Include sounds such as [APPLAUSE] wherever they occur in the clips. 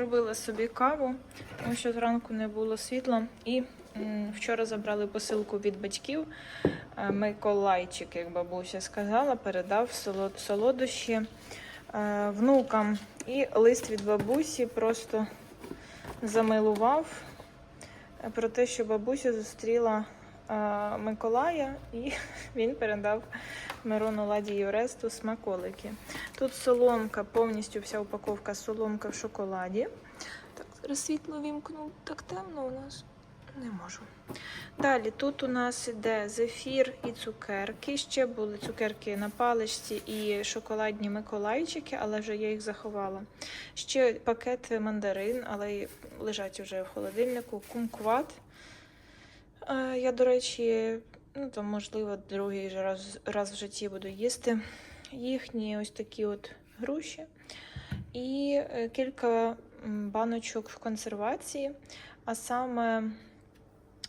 Зробила собі каву, тому що зранку не було світла. І вчора забрали посилку від батьків. Е, Миколайчик, як бабуся сказала, передав солод- солодощі е, внукам. І лист від бабусі просто замилував е, про те, що бабуся зустріла Миколая, і [LAUGHS] він передав Мирону Ладі і Оресту смаколики. Тут соломка, повністю вся упаковка соломка в шоколаді. Так, зараз світло вімкну. Так темно у нас. Не можу. Далі тут у нас іде зефір і цукерки. Ще були цукерки на паличці і шоколадні миколайчики, але вже я їх заховала. Ще пакет мандарин, але лежать вже в холодильнику. Кумкват. Я, до речі, ну там, можливо, другий раз, раз в житті буду їсти. Їхні ось такі от груші. І е, кілька баночок в консервації, а саме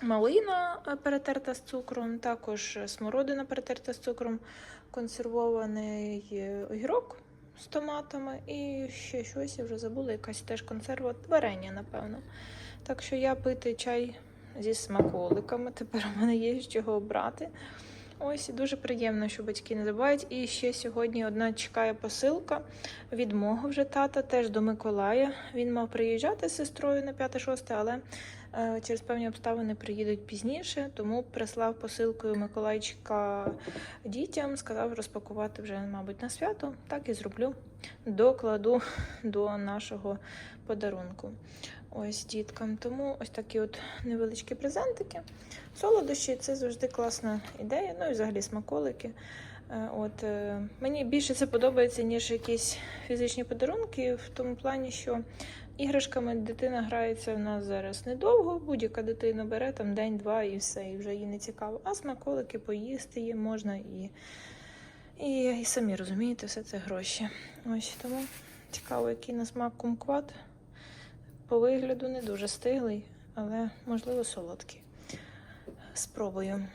малина е, перетерта з цукром, також смородина перетерта з цукром, консервований е, огірок з томатами і ще щось, я вже забула, якась теж консерва, варення, напевно. Так що я пити чай зі смаколиками. Тепер у мене є з чого обрати. Ось дуже приємно, що батьки не забувають. І ще сьогодні одна чекає посилка від мого вже тата, теж до Миколая. Він мав приїжджати з сестрою на 5-6, але е, через певні обставини приїдуть пізніше, тому прислав посилкою Миколайчика дітям, сказав розпакувати вже, мабуть, на свято. Так і зроблю. Докладу до нашого подарунку. Ось діткам. Тому ось такі от невеличкі презентики. Солодощі це завжди класна ідея. Ну і взагалі смаколики. Е, От е, мені більше це подобається, ніж якісь фізичні подарунки, в тому плані, що іграшками дитина грається в нас зараз недовго. Будь-яка дитина бере там день-два і все, і вже їй не цікаво. А смаколики поїсти їм можна і, і, і самі розумієте, все це гроші. Ось тому цікаво, який на смак кумкват. По вигляду не дуже стиглий, але можливо солодкий. Спробую.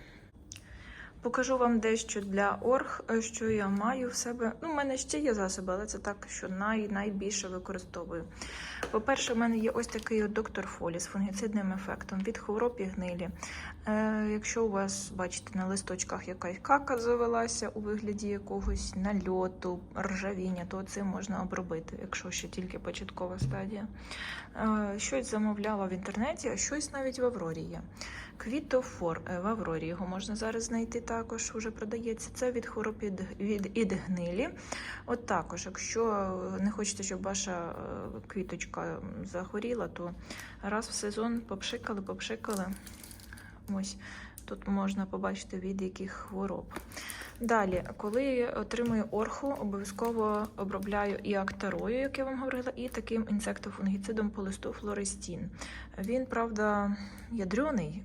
Покажу вам дещо для орг, е, що я маю в себе. Ну, в мене ще є засоби, але це так, що най, найбільше використовую. По-перше, в мене є ось такий доктор Фолі з фунгіцидним ефектом від хвороб і гнилі. Е, якщо у вас, бачите, на листочках якась кака завелася у вигляді якогось нальоту, ржавіння, то цим можна обробити, якщо ще тільки початкова стадія. Е, щось замовляла в інтернеті, а щось навіть в Аврорі є. Квітофор е, в Аврорі його можна зараз знайти також, вже продається. Це від хвороб від, від, від гнилі. От також, якщо не хочете, щоб ваша е, квіточка захворіла, то раз в сезон попшикали, попшикали. Ось тут можна побачити від яких хвороб. Далі, коли отримую орху, обов'язково обробляю і актарою, як я вам говорила, і таким інсектофунгіцидом по листу флористін. Він, правда, ядрений.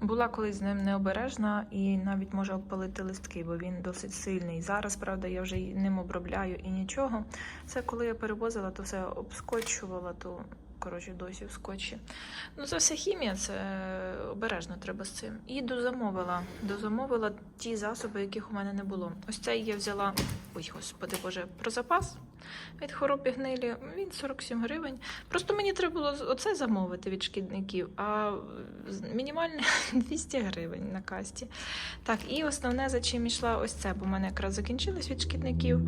Була колись з ним необережна і навіть може обпалити листки, бо він досить сильний. Зараз, правда, я вже ним обробляю і нічого. Це коли я перевозила, то все обскочувала, то коротше досі в скотчі. Ну, це все хімія, це обережно треба з цим. І дозамовила. Дозамовила ті засоби, яких у мене не було. Ось цей я взяла. Ой, господи Боже, про запас від хвороб і гнилі. Він 47 гривень. Просто мені треба було оце замовити від шкідників, а мінімальне [LAUGHS] 200 гривень на касті. Так, і основне, за чим йшла ось це, бо в мене якраз закінчилось від шкідників.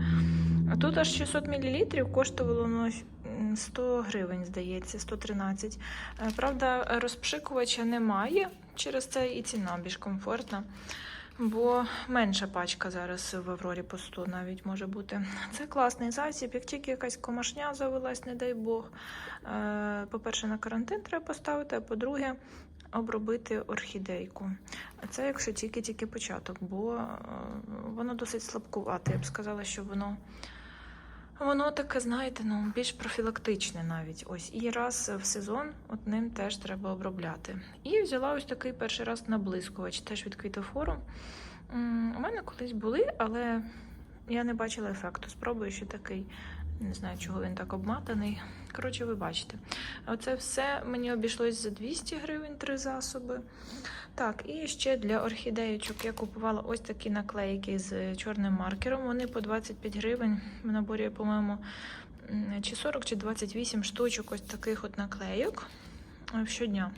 А тут аж 600 мл коштувало ну, 100 гривень, здається, 113. Е, Правда, розпшикувача немає, через це і ціна більш комфортна. Бо менша пачка зараз в Аврорі по 100 навіть може бути. Це класний засіб. Як тільки якась комашня завелась, не дай Бог. е, По-перше, на карантин треба поставити, а по-друге, обробити орхідейку. Це якщо тільки-тільки початок, бо е, воно досить слабкувате. Я б сказала, що воно. Воно таке, знаєте, ну більш профілактичне навіть. Ось і раз в сезон от ним теж треба обробляти. І взяла ось такий перший раз наблискувач, теж від квітофору. У мене колись були, але я не бачила ефекту. Спробую ще такий. Не знаю, чого він так обматаний. Коротше, ви бачите. Оце все мені обійшлось за 200 гривень три засоби. Так, і ще для орхідеєчок я купувала ось такі наклейки з чорним маркером. Вони по 25 гривень. В наборі, по-моєму, чи 40, чи 28 штучок ось таких от наклейок е, щодня.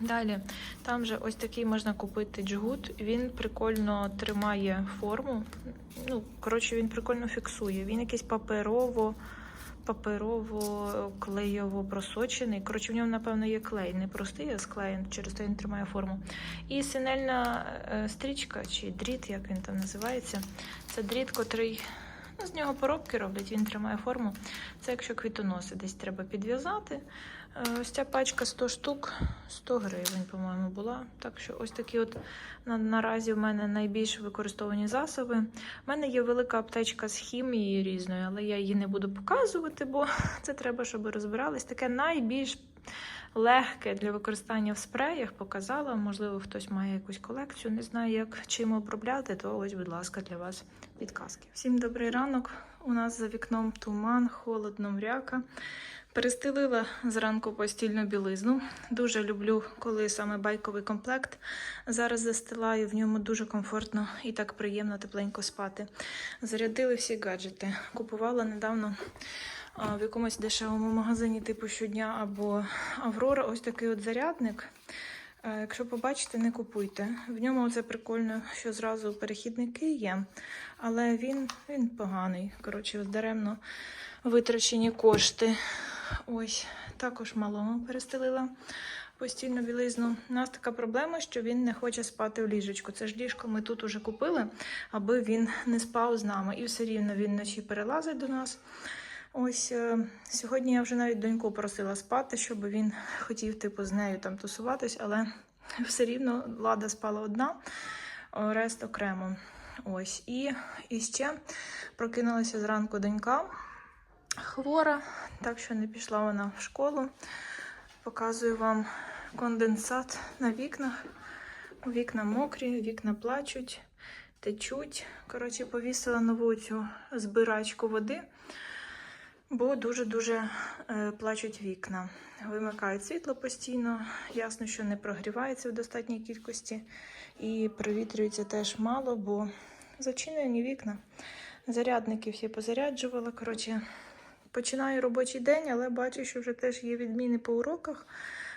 Далі, там же ось такий можна купити джгут. Він прикольно тримає форму. Ну, коротше, він прикольно фіксує. Він якийсь паперово, паперово клейово просочений. Коротше, в ньому, напевно, є клей. Не простий, а склеєн, через те він тримає форму. І синельна е, стрічка, чи дріт, як він там називається. Це дріт, котрий. Ну, з нього поробки роблять, він тримає форму. Це якщо квітоноси десь треба підв'язати. Е, Ось ця пачка 100 штук, 100 гривень, по-моєму, була. Так що ось такі от на, наразі в мене найбільш використовані засоби. У мене є велика аптечка з хімією різною, але я її не буду показувати, бо [LAUGHS] це треба, щоб розбирались. Таке найбільш легке для використання в спреях показала. Можливо, хтось має якусь колекцію, не знаю, як чим обробляти, то ось, будь ласка, для вас підказки. Всім добрий ранок. У нас за вікном туман, холодно, мряка. Перестелила зранку постільну білизну. Дуже люблю, коли саме байковий комплект. Зараз застилаю, в ньому дуже комфортно і так приємно тепленько спати. Зарядили всі гаджети. Купувала недавно в якомусь дешевому магазині типу щодня або Аврора ось такий от зарядник. Якщо побачите, не купуйте. В ньому це прикольно, що зразу перехідники є, але він, він поганий. Коротше, даремно витрачені кошти. Ось, також малому перестелила постільну білизну. У нас така проблема, що він не хоче спати в ліжечку. Це ж ліжко ми тут уже купили, аби він не спав з нами. І все рівно він вночі перелазить до нас. Ось е, сьогодні я вже навіть доньку просила спати, щоб він хотів типу з нею там тусуватись, але все рівно лада спала одна, рест окремо. Ось. І, і ще прокинулася зранку донька хвора, так що не пішла вона в школу. Показую вам конденсат на вікнах. Вікна мокрі, вікна плачуть, течуть. Коротше, повісила нову цю збирачку води, бо дуже-дуже е, плачуть вікна. Вимикають світло постійно. Ясно, що не прогрівається в достатній кількості. І провітрюється теж мало, бо зачинені вікна. Зарядники всі позаряджувала. Коротше, починаю робочий день, але бачу, що вже теж є відміни по уроках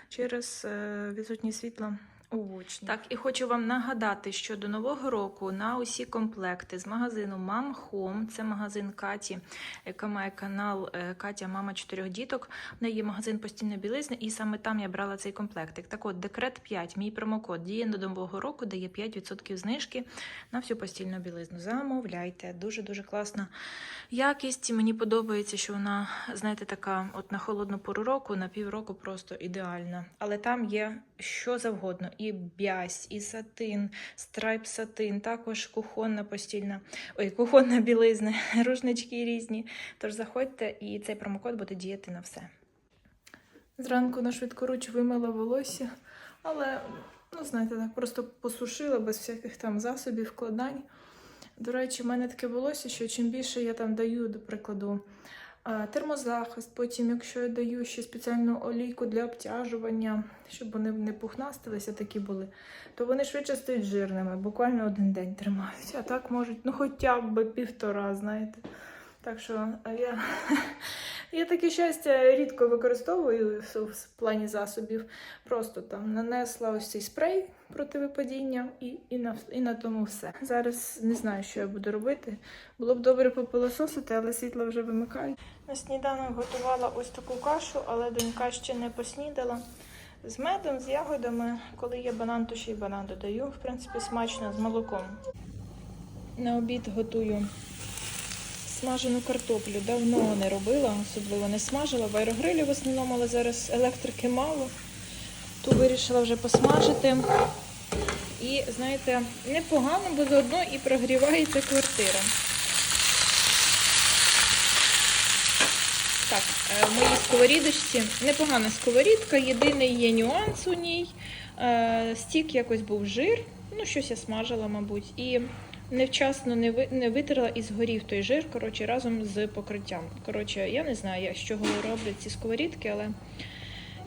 через е, відсутність світла у учнів. Так, і хочу вам нагадати, що до нового року на усі комплекти з магазину Mom Home, це магазин Каті, яка має канал е, Катя, мама чотирьох діток. В неї є магазин постільної білизни, і саме там я брала цей комплектик. Так от, декрет 5, мій промокод діє до нового року, дає 5% знижки на всю постільну білизну. Замовляйте, дуже дуже класна якість. Мені подобається, що вона, знаєте, така от на холодну пору року, на півроку просто ідеальна. Але там є що завгодно: і бязь, і сатин, страйп сатин, також кухонна постільна, ой, кухонна білизна, [LAUGHS] рушнички різні. Тож заходьте, і цей промокод буде діяти на все. Зранку на швидкоруч вимила волосся, але, ну, знаєте, так просто посушила без всяких там засобів, вкладань. До речі, в мене таке волосся, що чим більше я там даю, до прикладу, термозахист, потім, якщо я даю ще спеціальну олійку для обтяжування, щоб вони не пухнастилися, такі були, то вони швидше стають жирними, буквально один день тримають. А так можуть, ну хоча б півтора, знаєте. Так що я, [LAUGHS] я таке щастя рідко використовую в плані засобів. Просто там нанесла ось цей спрей проти випадіння і, і, на, і на тому все. Зараз не знаю, що я буду робити. Було б добре попилососити, але світло вже вимикають. На сніданок готувала ось таку кашу, але донька ще не поснідала. З медом, з ягодами. Коли є банан, то ще й банан додаю. В принципі, смачно з молоком. На обід готую смажену картоплю. Давно не робила, особливо не смажила. В аерогрилі в основному, але зараз електрики мало. Ту вирішила вже посмажити. І, знаєте, непогано, бо заодно і прогрівається квартира. Так, е, в моїй сковорідочці непогана сковорідка, єдиний є нюанс у ній. Е, Стік якось був жир, ну щось я смажила, мабуть. І невчасно не, ви, не витерла і згорів той жир, коротше, разом з покриттям. Коротше, я не знаю, з чого роблять ці сковорідки, але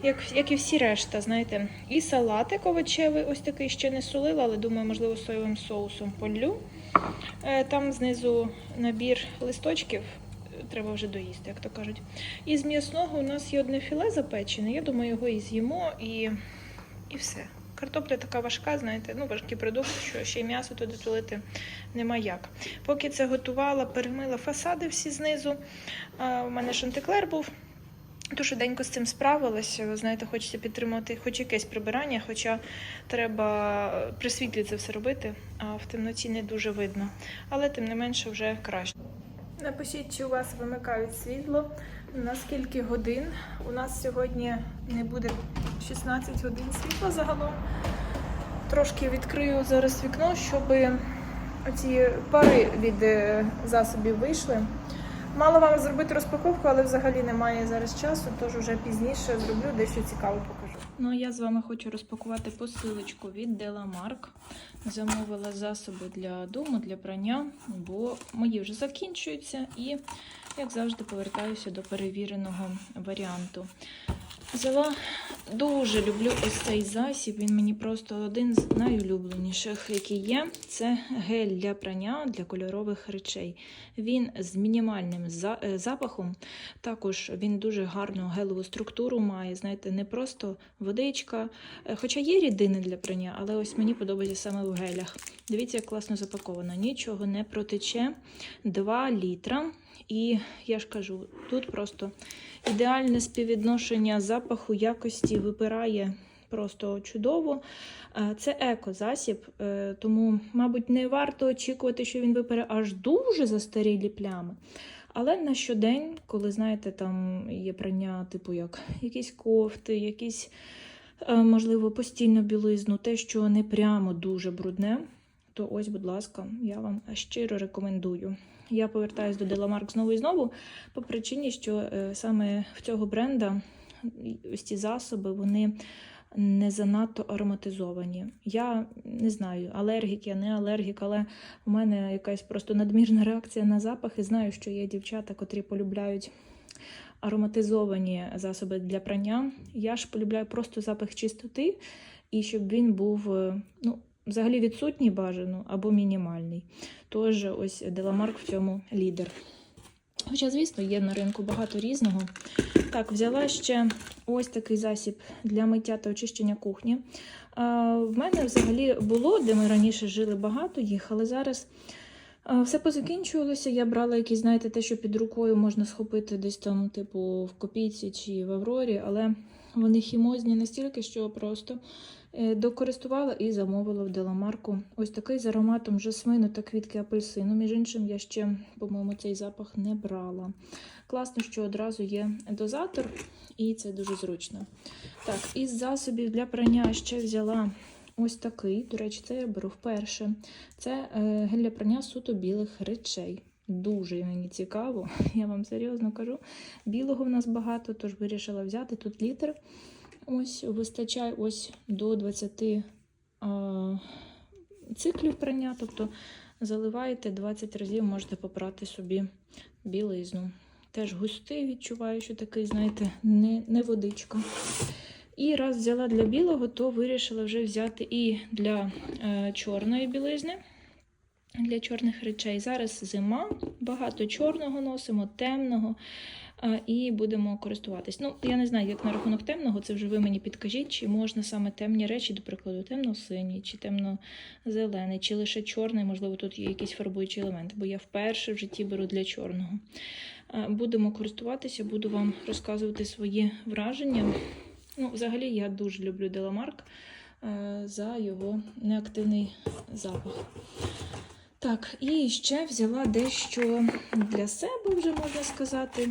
як, як і всі решта, знаєте. І салатик овочевий, ось такий ще не солила, але думаю, можливо, соєвим соусом полю. Е, Там знизу набір листочків. треба вже доїсти, як то кажуть. І з м'ясного у нас є одне філе запечене. Я думаю, його і з'їмо, і, і все. Картопля така важка, знаєте, ну важкий продукт, що ще й м'ясо туди тулити нема як. Поки це готувала, перемила фасади всі знизу. А, у мене шантиклер був. То швиденько з цим справилася. Ви знаєте, хочеться підтримати хоч якесь прибирання, хоча треба при світлі це все робити, а в темноті не дуже видно. Але тим не менше вже краще. Напишіть, чи у вас вимикають світло, на скільки годин. У нас сьогодні не буде 16 годин світла загалом. Трошки відкрию зараз вікно, щоб ці пари від е, засобів вийшли. Мала вам зробити розпаковку, але взагалі немає зараз часу, тож вже пізніше зроблю дещо цікаво покажу. Ну я з вами хочу розпакувати посилочку від Деламарк. Замовила засоби для дому, для прання, бо мої вже закінчуються і, як завжди, повертаюся до перевіреного варіанту. Взяла дуже люблю ось цей засіб. Він мені просто один з найулюбленіших, який є. Це гель для прання для кольорових речей. Він з мінімальним е, запахом. Також він дуже гарну гелеву структуру має. Знаєте, не просто водичка. Е, Хоча є рідини для прання, але ось мені подобається саме в гелях. Дивіться, як класно запаковано. Нічого не протече. 2 літра. І я ж кажу, тут просто ідеальне співвідношення запаху, якості випирає просто чудово. Е, Це еко-засіб, е, тому, мабуть, не варто очікувати, що він випере аж дуже застарілі плями. Але на щодень, коли знаєте, там є прання, типу як якісь кофти, якісь, е, можливо, постільну білизну, те, що не прямо дуже брудне, то ось, будь ласка, я вам щиро рекомендую. Я повертаюсь до Деламарк знову і знову по причині, що е, саме в цього бренда ось ці засоби вони не занадто ароматизовані. Я не знаю, алергік, я не алергік, але у мене якась просто надмірна реакція на запах, і знаю, що є дівчата, котрі полюбляють ароматизовані засоби для прання. Я ж полюбляю просто запах чистоти, і щоб він був е, ну, взагалі відсутній бажано або мінімальний. Тож ось Деламарк в цьому лідер. Хоча, звісно, є на ринку багато різного. Так, взяла ще ось такий засіб для миття та очищення кухні. В мене взагалі було, де ми раніше жили багато їх, але зараз все позакінчувалося. Я брала якісь, знаєте, те, що під рукою можна схопити десь там, типу, в копійці чи в Аврорі, але вони хімозні настільки, що просто докористувала і замовила в Деламарку. Ось такий з ароматом жасмину та квітки апельсину. Між іншим, я ще, по-моєму, цей запах не брала. Класно, що одразу є дозатор, і це дуже зручно. Так, із засобів для прання ще взяла ось такий. До речі, це я беру вперше. Це е, гель для прання суто білих речей. Дуже мені цікаво, [LAUGHS] я вам серйозно кажу. Білого в нас багато, тож вирішила взяти тут літр. Ось вистачає ось до 20 а, циклів прання. Тобто заливаєте 20 разів, можете попрати собі білизну. Теж густий відчуваю, що такий, знаєте, не, не водичка. І раз взяла для білого, то вирішила вже взяти і для е, чорної білизни для чорних речей. Зараз зима, багато чорного носимо, темного. І будемо користуватись. Ну, я не знаю, як на рахунок темного, це вже ви мені підкажіть, чи можна саме темні речі, до прикладу, темно-синій, чи темно-зелений, чи лише чорний, можливо, тут є якийсь фарбуючий елемент, бо я вперше в житті беру для чорного. Будемо користуватися, буду вам розказувати свої враження. Ну, взагалі, я дуже люблю Деламарк е, за його неактивний запах. Так, і ще взяла дещо для себе, вже можна сказати.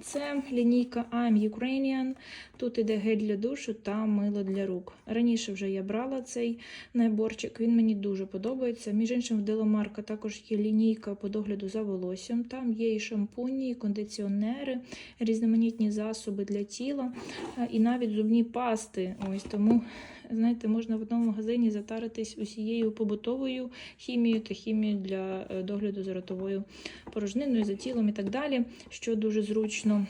Це лінійка I'm Ukrainian. Тут іде гель для душу та мило для рук. Раніше вже я брала цей наборчик, він мені дуже подобається. Між іншим, в Деламарка також є лінійка по догляду за волоссям. Там є і шампуні, і кондиціонери, різноманітні засоби для тіла, е, і навіть зубні пасти. Ось тому, знаєте, можна в одному магазині затаритись усією побутовою хімією та хімією для е, догляду за ротовою порожниною, за тілом і так далі, що дуже зручно.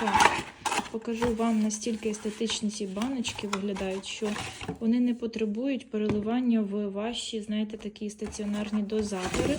Так, покажу вам настільки естетичні ці баночки виглядають, що вони не потребують переливання в ваші, знаєте, такі стаціонарні дозатори.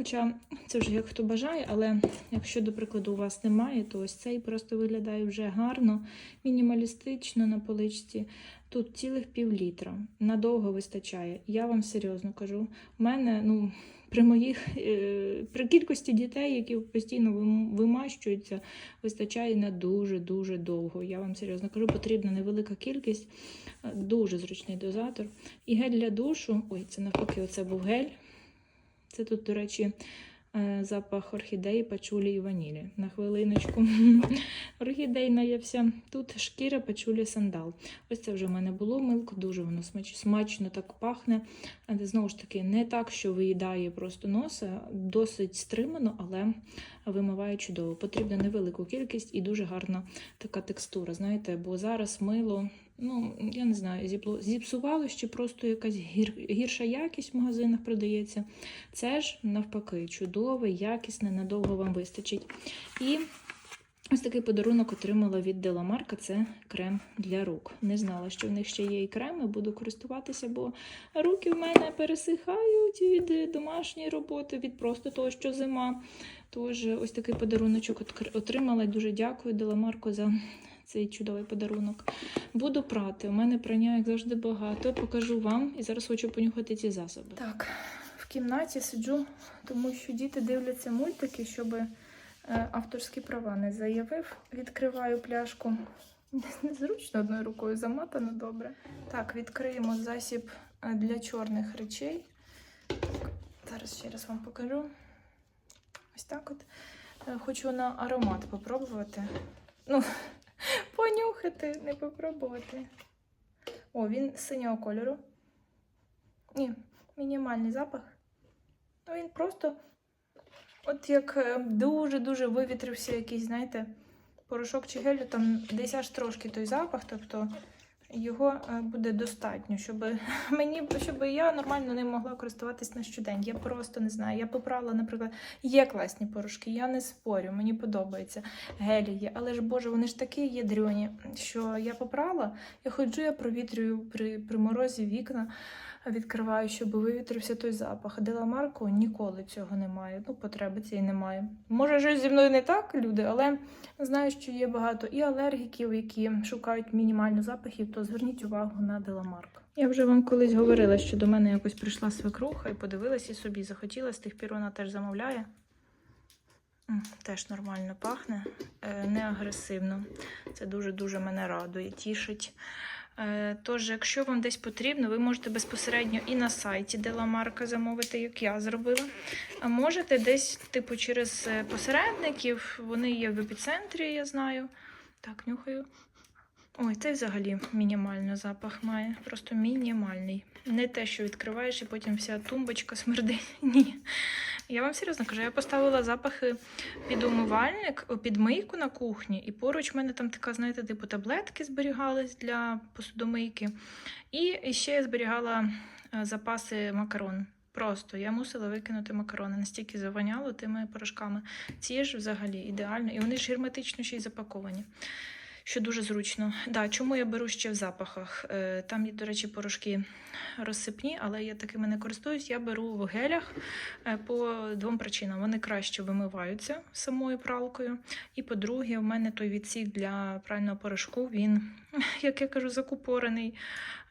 Хоча це вже як хто бажає, але якщо, до прикладу, у вас немає, то ось цей просто виглядає вже гарно, мінімалістично на поличці. Тут цілих пів літра. Надовго вистачає. Я вам серйозно кажу. У мене, ну, при моїх е, при кількості дітей, які постійно вимащуються, вистачає на дуже-дуже довго. Я вам серйозно кажу, потрібна невелика кількість, е, дуже зручний дозатор. І гель для душу. Ой, це навпаки, оце був гель. Це тут, до речі, е, запах орхідеї, пачулі і ванілі. На хвилиночку. Орхідейна є вся. Тут шкіра, пачулі, сандал. Ось це вже в мене було милко, дуже воно смачно так пахне. Але знову ж таки, не так, що виїдає просто носа, досить стримано, але вимиває чудово. Потрібна невелику кількість і дуже гарна така текстура. Знаєте, бо зараз мило, ну я не знаю, зіпсувалось чи просто якась гір, гірша якість в магазинах продається. Це ж навпаки, чудове, якісне, надовго вам вистачить. І ось такий подарунок отримала від Деламарка. Це крем для рук. Не знала, що в них ще є і креми, буду користуватися, бо руки в мене пересихають від домашньої роботи, від просто того, що зима. Тож ось такий подаруночок отримала. Дуже дякую Деламарку за цей чудовий подарунок. Буду прати. У мене прання, як завжди, багато. Покажу вам і зараз хочу понюхати ці засоби. Так, в кімнаті сиджу, тому що діти дивляться мультики, щоб е, авторські права не заявив. Відкриваю пляшку. [LAUGHS] Незручно одною рукою замотано добре. Так, відкриємо засіб е, для чорних речей. Так, зараз ще раз вам покажу. Ось так от. Е, Хочу на аромат попробувати. Ну, понюхати, не попробувати. О, він синього кольору. Ні, мінімальний запах. Ну, він просто, от як е, дуже-дуже вивітрився якийсь, знаєте, порошок чи гелю, там десь аж трошки той запах, тобто його е, буде достатньо, щоб [LAUGHS] мені, щоб я нормально ним могла користуватись на щодень. Я просто не знаю. Я попрала, наприклад, є класні порошки, я не спорю, мені подобається. гелії, але ж Боже, вони ж такі ядрені, що я попрала, я ходжу, я провітрюю при, при морозі вікна. Відкриваю, щоб вивітрився той запах. Деламарко ніколи цього немає. Ну, потреби цієї немає. Може, щось зі мною не так, люди, але знаю, що є багато і алергіків, які шукають мінімально запахів, то зверніть увагу на Деламарк. Я вже вам колись говорила, що до мене якось прийшла свекруха і подивилась і собі захотіла, з тих пір вона теж замовляє. Теж нормально пахне, е, не агресивно. Це дуже-дуже мене радує, тішить. Е, Тож, якщо вам десь потрібно, ви можете безпосередньо і на сайті Деламарка замовити, як я зробила. А можете десь, типу, через е, посередників, вони є в епіцентрі, я знаю. Так, нюхаю. Ой, це взагалі мінімально запах має. Просто мінімальний. Не те, що відкриваєш і потім вся тумбочка смердить. [LAUGHS] Ні. Я вам серйозно кажу, я поставила запахи під умивальник, під мийку на кухні, і поруч в мене там така, знаєте, типу таблетки зберігались для посудомийки. І ще я зберігала е, запаси макарон. Просто я мусила викинути макарони, настільки завоняло тими порошками. Ці ж взагалі ідеально, і вони ж герметично ще й запаковані. Що дуже зручно. Да, чому я беру ще в запахах? Е, Там є, до речі, порошки розсипні, але я такими не користуюсь. Я беру в гелях е, по двом причинам. Вони краще вимиваються самою пралкою. І по-друге, в мене той відсік для прального порошку, він, [LAUGHS] як я кажу, закупорений,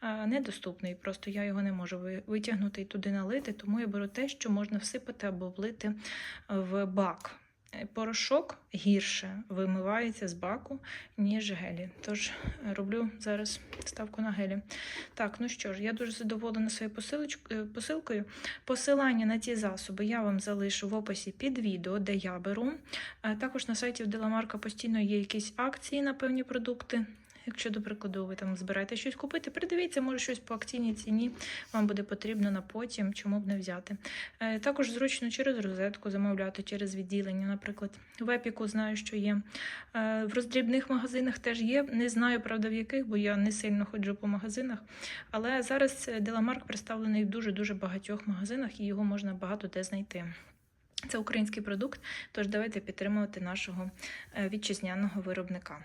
е, недоступний. Просто я його не можу витягнути і туди налити, тому я беру те, що можна всипати або влити в бак. Порошок гірше вимивається з баку, ніж гелі. Тож е, роблю зараз ставку на гелі. Так, ну що ж, я дуже задоволена своєю е, посилкою. Посилання на ці засоби я вам залишу в описі під відео, де я беру. Е, Також на сайті в Деламарка постійно є якісь акції на певні продукти. Якщо, до прикладу, ви там збираєте щось купити, придивіться, може щось по акційній ціні вам буде потрібно на потім, чому б не взяти. Е, Також зручно через розетку замовляти, через відділення. Наприклад, в Епіку знаю, що є. Е, В роздрібних магазинах теж є. Не знаю, правда, в яких, бо я не сильно ходжу по магазинах. Але зараз Деламарк представлений в дуже-дуже багатьох магазинах і його можна багато де знайти. Це український продукт, тож давайте підтримувати нашого е, вітчизняного виробника.